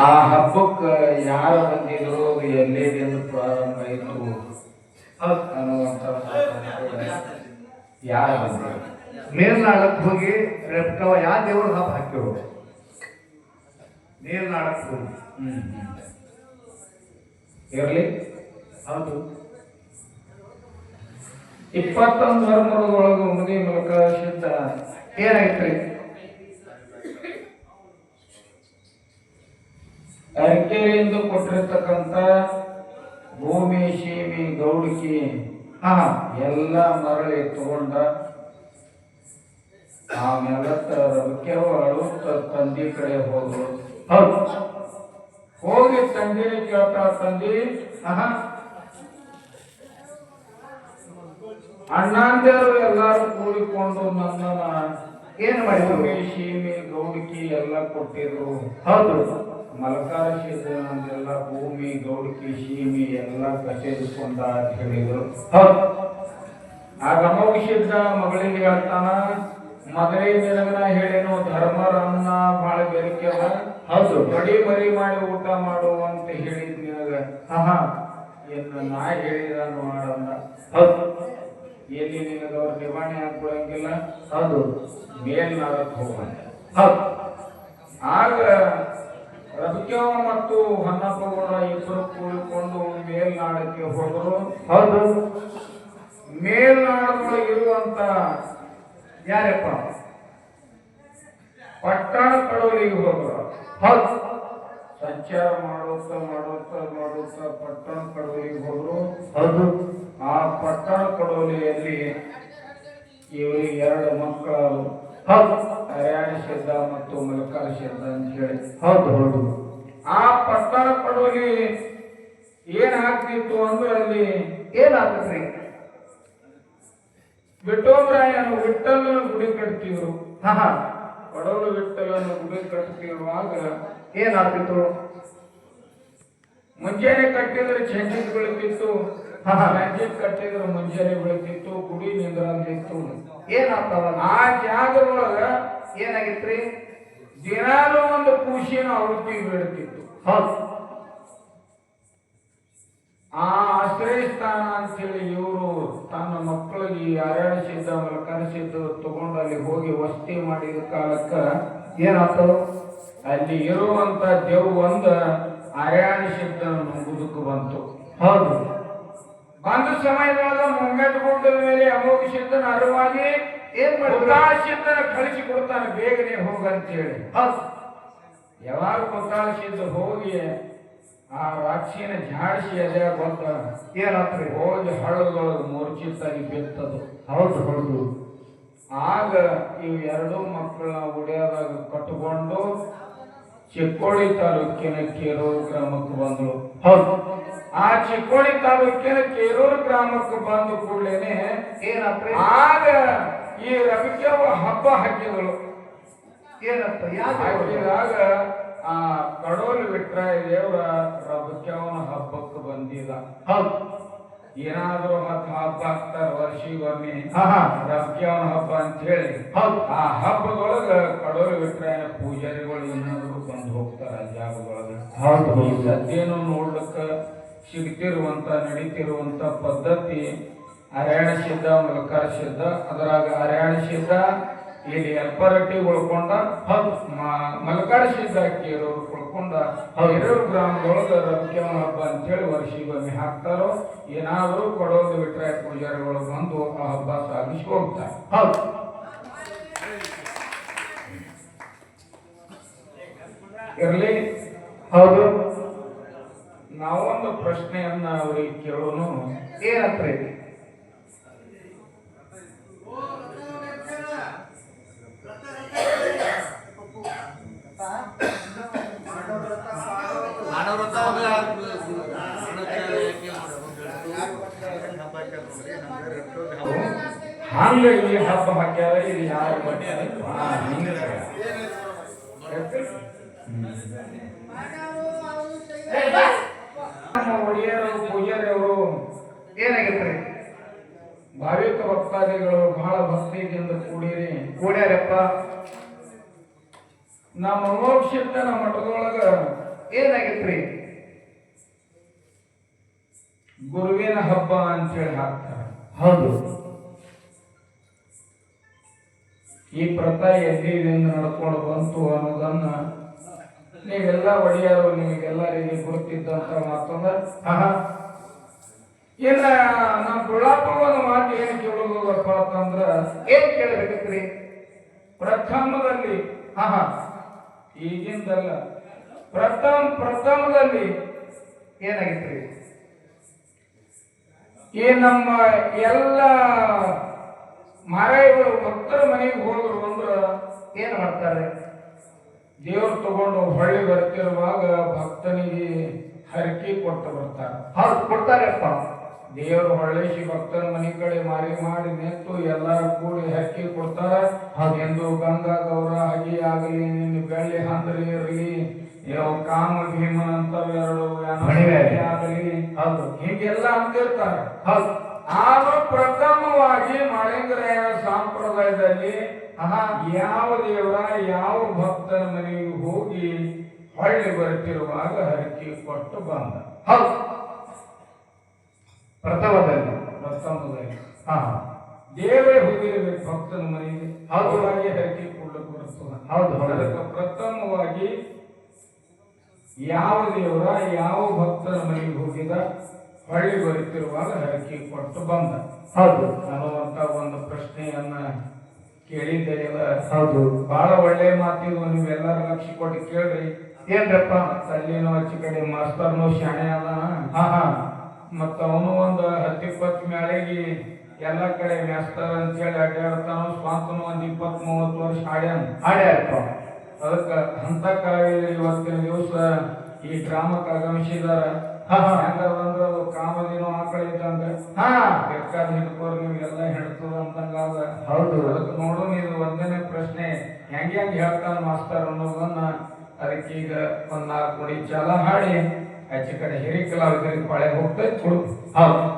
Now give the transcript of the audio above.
ಆ ಹಬ್ಬಕ್ಕೆ ಯಾರು ಬಂದಿದ್ರು ಎಲ್ಲಿಂದ ಪ್ರಾರಂಭ ಆಯಿತು ಅನ್ನುವಂಥ ಯಾರು ಬಂದಿದ್ರು ಮೇಲ್ನಾಡಕ್ಕೆ ಹೋಗಿ ರೆಪ್ಕವ ಯಾವ ದೇವ್ರ ಹಬ್ಬ ಹಾಕಿರು ಮೇಲ್ನಾಡಕ್ಕೆ ಹೋಗಿ. ಇರಲಿ. ಹೌದು. ಇಪ್ಪತ್ತೊಂದು ಧರ್ಮದೊಳಗೆ ಮುನಿ ಮೂಲಕ ಸಿದ್ಧ ಏನಾಯ್ತ್ರಿ? ಅರಕೆರೆಯಿಂದ ಕೊಟ್ಟಿರ್ತಕ್ಕಂಥ ಭೂಮಿ ಶೀಮಿ ಗೌಡಿಕಿ ಹಾ. ಎಲ್ಲ ಮರಳಿ ತಗೊಂಡ ಆಮೇಲೆ ಅಳುತ್ತ ತಂದಿ ಕಡೆ ಹೋದ್ರು. ಹೌದು. ಹೋಗಿ ತಂದಿ ಕೇಳ್ತಾ ತಂದಿ ಅಣ್ಣಂದಿರು ಎಲ್ಲಾರು ಕೂಡಿಕೊಂಡು ನನ್ನನ್ನ ಏನ್ ಮಾಡಿದ್ರು? ಭೂಮಿ ಸೀಮಿ ಗೌಡಿಕಿ ಎಲ್ಲ ಕೊಟ್ಟಿದ್ರು. ಹೌದು. ಮಲಕಾರ ಸಿದ್ಧನಂದೆಲ್ಲ ಭೂಮಿ ಗೌಡಿಕೆ ಸೀಮೆ ಎಲ್ಲ ಕಚೇರಿಸ್ಕೊಂಡ ಅಂತ ಹೇಳಿದರು ಹೌದು. ಆಗ ಸಿದ್ಧ ಮಗಳಿಗೆ ಹೇಳ್ತಾನ ಮಗಳೇ ನಿನಗನ ಹೇಳೇನು ಧರ್ಮರನ್ನ ಬಹಳ ಬೆರಿಕೆ ಅದ. ಹೌದು. ಬಡಿ ಮರಿ ಮಾಡಿ ಊಟ ಮಾಡು ಅಂತ ಹೇಳಿದ್ ನಿನಗ. ಹಹ ಇನ್ನು ನಾ ಹೇಳಿದ ನೋಡಂದ ಹೌದು. ಎಲ್ಲಿ ನಿನಗ ಅವ್ರ ನಿವಾರಣೆ ಹಾಕೊಳಂಗಿಲ್ಲ ಹೌದು. ಮೇಲ್ನಾಡಕ್ ಹೋಗಂತ ಹೌದು. ಆಗ ರಬಕ್ಯವ ಮತ್ತು ಹೊನ್ನಪ್ಪಗೌಡ ಇಬ್ಬರು ಕೂಡಿಕೊಂಡು ಮೇಲ್ನಾಡಕ್ಕೆ ಹೋದರು. ಹೌದು. ಮೇಲ್ನಾಡದೊಳಗಿರುವಂತ ಯಾರಪ್ಪ? ಪಟ್ಟಣ ಕಡೋಲಿಗೆ ಹೋದರು ಹೌದು. ಸಂಚಾರ ಮಾಡುತ್ತಾ ಮಾಡುತ್ತಾ ಮಾಡುತ್ತಾ ಪಟ್ಟಣ ಕಡೋಲಿಗೆ ಹೋದ್ರು ಹೌದು ಆ ಪಟ್ಟಣ ಕಡೋಲಿಯಲ್ಲಿ ಇವರಿಗೆ ಎರಡು ಮಕ್ಕಳು ಹೌದು ಹರ್ಯಾಣ ಸಿದ್ಧ ಮತ್ತು ಮಲಕಾರ ಸಿದ್ಧ ಅಂತ ಹೇಳಿ ಹೌದು ಹೌದು ಆ ಪಟ್ಟಣ ಕಡೋಲಿ ಏನ್ ಆಗ್ತಿತ್ತು ಅಂದ್ರೆ ಅಲ್ಲಿ ಏನಾಗ್ತದ್ರಿ ಬಿಟ್ಟೋಬ್ರಾಯನು ವಿಠಲನ ಗುಡಿ ಕಟ್ತಿದ್ರು ಹಾ ಹಾ. ಬಿಟ್ಟಲನ್ನು ವಿಠಲನ ಗುಡಿ ಕಟ್ತಿರುವಾಗ ಏನಾಗ್ತಿತ್ತು? ಮುಂಜಾನೆ ಕಟ್ಟಿದ್ರೆ ಚಂಡಿ ಬೆಳಕಿತ್ತು. ಚಂಜಿತ್ ಕಟ್ಟಿದ್ರೆ ಮುಂಜಾನೆ ಬೆಳಕಿತ್ತು ಗುಡಿ ನಿಂದ್ರಂದಿತ್ತು ಏನಾಗ್ತಾವ ಆ ಜಾಗದೊಳಗ ಏನಾಗಿತ್ರಿ? ದಿನಾಲೂ ಒಂದು ಖುಷಿನ ಅವೃತ್ತಿ ಬೆಳಕಿತ್ತು ಹೌದು. ಆ ಆಶ್ರಯ ಸ್ಥಾನ ಅಂತೇಳಿ ಇವರು ತನ್ನ ಮಕ್ಕಳಿಗೆ ಅರಳಿಸಿದ್ದ ಕರೆಸಿದ್ದು ತಗೊಂಡು ಅಲ್ಲಿ ಹೋಗಿ ವಸತಿ ಮಾಡಿದ ಕಾಲಕ್ಕ ಏನಾಯ್ತು? ಅಲ್ಲಿ ಇರುವಂತ ದೇವ್ ಒಂದ ಅರಯಾಣಿಸಿದ್ದ ಮುಗುದಕ್ಕೆ ಬಂತು. ಹೌದು. ಬಂದ ಸಮಯದೊಳಗ ಮುಂಗಟ್ಟುಕೊಂಡ ಮೇಲೆ ಅಮೋಘ ಸಿದ್ಧನ ಅರಿವಾಗಿ ಏನ್ ಮಾಡಿ ಸಿದ್ಧನ ಕಳಿಸಿ ಕೊಡ್ತಾನೆ ಬೇಗನೆ ಹೋಗಂತೇಳಿ. ಹೌದು. ಯಾವಾಗ ಮುತ್ತಾಳ ಸಿದ್ಧ ಹೋಗಿ ಆ ರಾಕ್ಷಿನ ಜಾಡಿಸಿ ಅದೇ ಗೊತ್ತ ಏನಾಗ್ತ್ರಿ ಹೋಗಿ ಹಳ್ಳದೊಳಗೆ ಮೂರ್ಛಿತಾಗಿ ಬಿತ್ತದು. ಹೌದು ಹೌದು. ಆಗ ಇವು ಎರಡೂ ಮಕ್ಕಳನ್ನ ಉಡಿಯೋದಾಗ ಕಟ್ಟಿಕೊಂಡು ಚಿಕ್ಕೋಳಿ ತಾಲೂಕಿನ ಕೇರೂರು ಗ್ರಾಮಕ್ಕೆ ಬಂದರು ಹೌದು. ಆ ಚಿಕ್ಕೋಳಿ ತಾಲೂಕಿನ ಕೇರೂರು ಗ್ರಾಮಕ್ಕೆ ಬಂದ ಕೂಡಲೇನೆ ಏನಾಗ್ತ್ರಿ ಆಗ ಈ ರವಿಕೆವ ಹಬ್ಬ ಹಾಕಿದಳು. ಏನಪ್ಪ ಯಾಕೆ? ಹಾಕಿದಾಗ ಆ ಕಡೋಲು ವಿಟ್ರಾಯ ದೇವರ ರವಿಕೆವನ ಹಬ್ಬಕ್ಕೆ ಬಂದಿಲ್ಲ. ಹೌದು. ಏನಾದ್ರೂ ಹತ್ತು ಹಬ್ಬ ಆಗ್ತಾರ ವರ್ಷಿಗೊಮ್ಮೆ ರವಿಕೆವನ ಹಬ್ಬ ಅಂತ ಹೇಳಿ ಹೌದು. ಆ ಹಬ್ಬದೊಳಗ ಕಡೋಲ್ ಬಿಟ್ರ ಪೂಜಾರಿಗಳು ಏನಾದ್ರು ಬಂದು ಹೋಗ್ತಾರ ಜಾಗದೊಳಗ. ಹೌದು. ಸದ್ಯನು ನೋಡ್ಲಿಕ್ಕ ಸಿಗ್ತಿರುವಂತ ನಡೀತಿರುವಂತ ಪದ್ಧತಿ ಹರ್ಯಾಣ ಸಿದ್ಧ ಮುಲಕಾರ ಸಿದ್ಧ ಅದರಾಗ ಹರ್ಯಾಣ ಸಿದ್ಧ ಇಲ್ಲಿ ಎಲ್ಪರಟ್ಟಿ ಉಳ್ಕೊಂಡ ಹತ್ತು ಮಲಕಾರ ಇರೋರು ಉಳ್ಕೊಂಡ ಎರಡು ಗ್ರಾಮದೊಳಗೆ ರಕ್ಷಣ ಹಬ್ಬ ಅಂತೇಳಿ ವರ್ಷಿಗೊಮ್ಮೆ ಹಾಕ್ತಾರೋ, ಏನಾದರೂ ಕೊಡೋದು ಬಿಟ್ರೆ ಪೂಜಾರಿಗಳು ಬಂದು ಆ ಹಬ್ಬ ಸಾಗಿಸಿ ಹೋಗ್ತಾರೆ. ಹೌದು. ಇರಲಿ. ಹೌದು. ನಾವೊಂದು ಪ್ರಶ್ನೆಯನ್ನ ಅವರಿಗೆ ಕೇಳೋನು ಏನಂತ್ರಿ ಹಂಗ ಈ ಹಬ್ಬ ಹಾಕ್ಯಾರ ಇದು ಯಾರು. ನಮ್ಮ ಒಡೆಯರು ಪೂಜಾರಿಯವರು ಏನಾಗಿತ್ರಿ? ಭಾವಿಕ ಭಕ್ತಾದಿಗಳು ಬಹಳ ಭಕ್ತಿಯಿಂದ ಕೂಡಿರಿ. ಕೂಡ್ಯಾರಪ್ಪ. ನಮ್ಮ ಮೋಕ್ಷಿದ್ದನ ಮಠದೊಳಗ ಏನಾಗಿತ್ರಿ? ಗುರುವಿನ ಹಬ್ಬ ಅಂತ ಹೇಳಿ ಹಾಕ್ತಾರೆ. ಹೌದು. ಈ ಪ್ರಥಾ ಎಲ್ಲಿದಿಂದ ನಡ್ಕೊಂಡು ಬಂತು ಅನ್ನೋದನ್ನ ನೀವೆಲ್ಲ ಒಡೆಯರು ನಿಮಗೆಲ್ಲರಿಗೆ ಗೊತ್ತಿದ್ದಂತ ಮತ್ತೊಂದ್ರೆ ಹಾ ಇನ್ನ ನಮ್ಮ ಗುಳಾಪವನ ಮಾತು ಏನು ಕೇಳೋದಪ್ಪ ಅಂತಂದ್ರ ಏನ್ ಕೇಳಬೇಕ್ರಿ ಪ್ರಥಮದಲ್ಲಿ ಆಹಾ. ಈಗಿಂದಲ್ಲ ಪ್ರಥಮ ಪ್ರಥಮದಲ್ಲಿ ಏನಾಗಿತ್ರಿ? ಈ ನಮ್ಮ ಎಲ್ಲ ಮಾರಾಯಿಗಳು ಭಕ್ತರ ಮನೆಗೆ ಹೋದ್ರು ಅಂದ್ರ ಏನ್ ಮಾಡ್ತಾರೆ? ದೇವ್ರು ತಗೊಂಡು ಹೊಳ್ಳಿ ಬರ್ತಿರುವಾಗ ಭಕ್ತನಿಗೆ ಹರಕೆ ಕೊಟ್ಟು ಬರ್ತಾರೆ. ಹೌದು ಕೊಡ್ತಾರಪ್ಪ. ದೇವರು ಹೊಳ್ಳಿಸಿ ಭಕ್ತನ ಮನೆ ಕಡೆ ಮಾರಿ ಮಾಡಿ ನಿಂತು ಎಲ್ಲರೂ ಕೂಡಿ ಹಕ್ಕಿ ಕೊಡ್ತಾರ. ಹಾಗೆಂದು ಗಂಗಾ ಗೌರ ಹಗಿ ಆಗಲಿ ನಿನ್ನ ಬೆಳ್ಳಿ ಹಂದ್ರಿ ಇರಲಿ ಯಾವ ಕಾಮ ಭೀಮನ್ ಅಂತವೆರಡು. ಆಗಲಿ. ಹೌದು. ಹೀಗೆಲ್ಲ ಅಂತಿರ್ತಾರೆ. ಹೌದು. ಆದ್ರೂ ಪ್ರಥಮವಾಗಿ ಮಾಳಿಂಗರಾಯನ ಸಂಪ್ರದಾಯದಲ್ಲಿ ಯಾವ ದೇವರ ಯಾವ ಭಕ್ತನ ಮನೆಗೆ ಹೋಗಿ ಹೊಳ್ಳಿ ಬರ್ತಿರುವಾಗ ಹರಕೆ ಕೊಟ್ಟು ಬಂದ. ಹೌದು. ಪ್ರಥಮದಲ್ಲಿ ಪ್ರಥಮದಲ್ಲಿ ಹಾ ದೇವರೇ ಹೋಗಿರಬೇಕು ಭಕ್ತನ ಮನೆಗೆ. ಹೌದು. ಅವರಾಗಿ ಹರಕೆ ಕೊಡ್ಲಿಕ್ಕೆ ಬರ್ತದ ಹೌದು. ಅದಕ್ಕೆ ಪ್ರಥಮವಾಗಿ ಯಾವ ದೇವರ ಯಾವ ಭಕ್ತನ ಮನೆಗೆ ಹೋಗಿದ ಹೊಳ್ಳಿ ಬರುತ್ತಿರುವಾಗ ಹರಕೆ ಕೊಟ್ಟು ಬಂದ. ಹೌದು. ಅನ್ನುವಂತ ಒಂದು ಪ್ರಶ್ನೆಯನ್ನ ಕೇಳಿದ್ದೆ ಇಲ್ಲ ಹೌದು. ಬಹಳ ಒಳ್ಳೆ ಮಾತಿದು ನೀವೆಲ್ಲರೂ ಲಕ್ಷ ಕೊಟ್ಟು ಕೇಳ್ರಿ. ಏನ್ರಪ್ಪ? ಅಲ್ಲಿನ ಆಚೆ ಕಡೆ ಮಾಸ್ತರ್ನು ಶಾಣೆ ಅದಾನ. ಹಾ ಹಾ. ಮತ್ತ ಅವನು ಒಂದು ಹತ್ತಿಪ್ಪತ್ತು ಮ್ಯಾಳಿಗೆ ಎಲ್ಲ ಕಡೆ ಮೇಸ್ತಾರ ಅಂತೇಳಿ ಅಡ್ಡಾಡ್ತಾನ. ಸ್ವಾತನು ಒಂದ್ ಇಪ್ಪತ್ ಮೂವತ್ತು ವರ್ಷ ಹಾಡ್ಯಾನ. ಹಾಡ್ಯಾರಪ್ಪ ಅದಕ್ಕೆ ಅಂತ ಕಾಯಿಲೆ ಇವತ್ತಿನ ದಿವಸ ಈ ಗ್ರಾಮಕ್ಕೆ ಆಗಮಿಸಿದಾರ ಹಾ, ಹಾ. ಹೆಂಗದಂದ್ರ ಅದು ಕಾಮದಿನೋ ಆಕಳ ಇದ್ದಂಗ ಹಾ ಬೇಕಾದ ಹಿಡ್ಕೋರ್ ನೀವು ಎಲ್ಲ ಹಿಡ್ತದ ಅಂತಂಗಾದ ಹೌದು. ಅದಕ್ಕೆ ನೋಡು ಇದು ಒಂದನೇ ಪ್ರಶ್ನೆ ಹೆಂಗೆ ಹೆಂಗೆ ಹೇಳ್ತಾನ ಮಾಸ್ತರ್ ಅನ್ನೋದನ್ನ ಅದಕ್ಕೆ ಈಗ ಒಂದ್ ನಾಲ್ಕು ನುಡಿ ಚಾಲ ಹಾಡಿ ಆಚೆ ಕಡೆ ಹಿರಿ ಕಲಾವಿದರಿಗೆ ಪಾಳೆ ಹೋಗ್ತೈತೆ ಕೊಡು ಹೌದು.